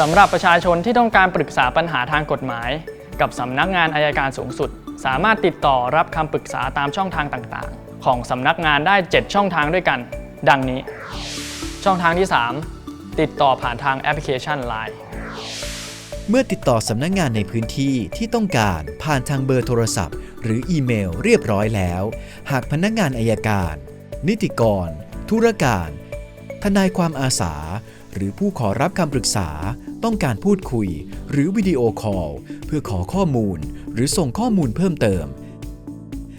สำหรับประชาชนที่ต้องการปรึกษาปัญหาทางกฎหมาย กับสำนักงานอายการสูงสุด สามารถติดต่อรับคำปรึกษาตามช่องทางต่างๆ ของสำนักงานได้ 7 ช่องทางด้วยกัน ดังนี้ ช่องทางที่ 3 ติดต่อผ่านทางแอปพลิเคชัน Line เมื่อติดต่อสำนักงงานในพื้นที่ที่ต้องการผ่านทางเบอร์โทรศัพท์ หรืออีเมลเรียบร้อยแล้ว หากพนักงานอายการ นิติกร ธุรการ ทนายความอาสา หรือผู้ขอรับคำปรึกษาต้องการพูดคุย หรือวิดีโอคอลเพื่อขอข้อมูล หรือส่งข้อมูลเพิ่มเติม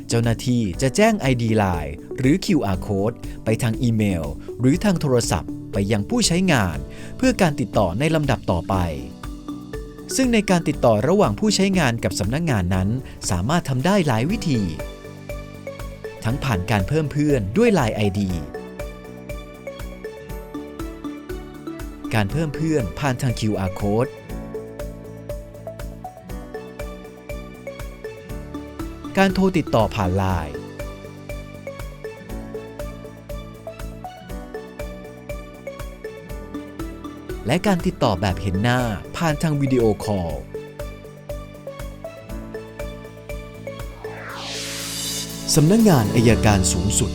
เจ้าหน้าที่จะแจ้ง ID Line หรือ QR Code ไปทางอีเมล หรือทางโทรศัพท์ไปยังผู้ใช้งาน เพื่อการติดต่อในลำดับต่อไป ซึ่งในการติดต่อระหว่างผู้ใช้งานกับสำนักงานนั้น สามารถทำได้หลายวิธี ทั้งผ่านการเพิ่มเพื่อนด้วย Line ID การเพิ่มเพื่อนผ่านทาง QR Code การโทรติดต่อผ่าน Line และการติดต่อแบบเห็นหน้าผ่านทางวิดีโอคอล สำนักงงานอายการสูงสุด